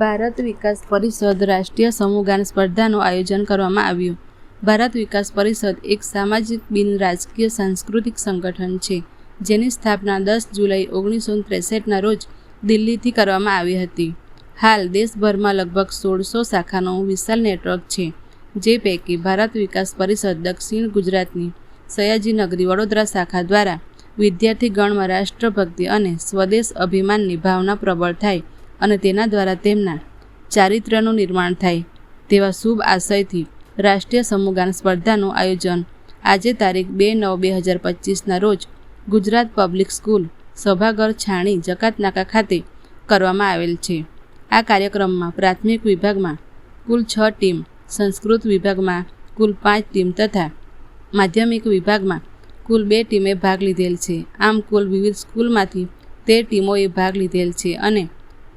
ભારત વિકાસ પરિષદ રાષ્ટ્રીય સમૂહગાન સ્પર્ધાનું આયોજન કરવામાં આવ્યું. ભારત વિકાસ પરિષદ એક સામાજિક બિન રાજકીય સાંસ્કૃતિક સંગઠન છે, જેની સ્થાપના દસ જુલાઈ ઓગણીસો ત્રેસઠના રોજ દિલ્હીથી કરવામાં આવી હતી. હાલ દેશભરમાં લગભગ સોળસો શાખાનું વિશાળ નેટવર્ક છે, જે પૈકી ભારત વિકાસ પરિષદ દક્ષિણ ગુજરાતની સયાજીનગરી વડોદરા શાખા દ્વારા વિદ્યાર્થીગણમાં રાષ્ટ્રભક્તિ અને સ્વદેશ અભિમાનની ભાવના પ્રબળ થાય અને તેના દ્વારા તેમના ચારિત્ર્યનું નિર્માણ થાય તેવા શુભ આશયથી રાષ્ટ્રીય સમૂહગાન સ્પર્ધાનું આયોજન આજે તારીખ બે નવ બે હજાર પચીસના રોજ ગુજરાત પબ્લિક સ્કૂલ સભાગર છાણી જકાતનાકા ખાતે કરવામાં આવેલ છે. આ કાર્યક્રમમાં પ્રાથમિક વિભાગમાં કુલ છ ટીમ, સંસ્કૃત વિભાગમાં કુલ પાંચ ટીમ તથા માધ્યમિક વિભાગમાં કુલ બે ટીમે ભાગ લીધેલ છે. આમ કુલ વિવિધ સ્કૂલમાંથી તેર ટીમોએ ભાગ લીધેલ છે અને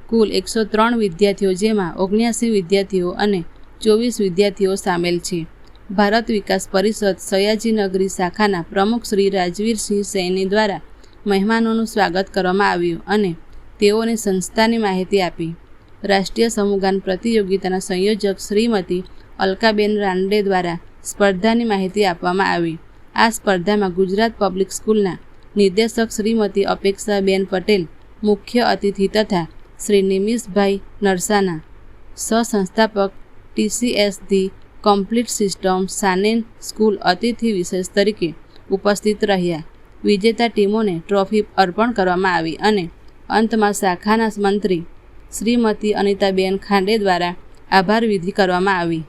કુલ એકસો ત્રણ વિદ્યાર્થીઓ જેમાં ઓગણ્યાસી વિદ્યાર્થીઓ અને ચોવીસ વિદ્યાર્થીઓ સામેલ છે. ભારત વિકાસ પરિષદ સયાજીનગરી શાખાના પ્રમુખ શ્રી રાજવીરસિંહ સૈની દ્વારા મહેમાનોનું સ્વાગત કરવામાં આવ્યું અને તેઓને સંસ્થાની માહિતી આપી. રાષ્ટ્રીય સમૂહગાન પ્રતિયોગિતાના સંયોજક શ્રીમતી અલકાબેન રાંડે દ્વારા સ્પર્ધાની માહિતી આપવામાં આવી. આ સ્પર્ધામાં ગુજરાત પબ્લિક સ્કૂલના નિર્દેશક શ્રીમતી અપેક્ષાબેન પટેલ, મુખ્ય અતિથિ તથા શ્રી નિમિષભાઈ નરસાના સહસંસ્થાપક ટીસીએસ ધી કમ્પ્લીટ સિસ્ટમ સાનેન સ્કૂલ અતિથિ વિશેષ તરીકે ઉપસ્થિત રહ્યા. વિજેતા ટીમોને ટ્રોફી અર્પણ કરવામાં આવી અને અંતમાં શાખાના મંત્રી શ્રીમતી અનિતાબેન ખાંડે દ્વારા આભાર વિધિ કરવામાં આવી.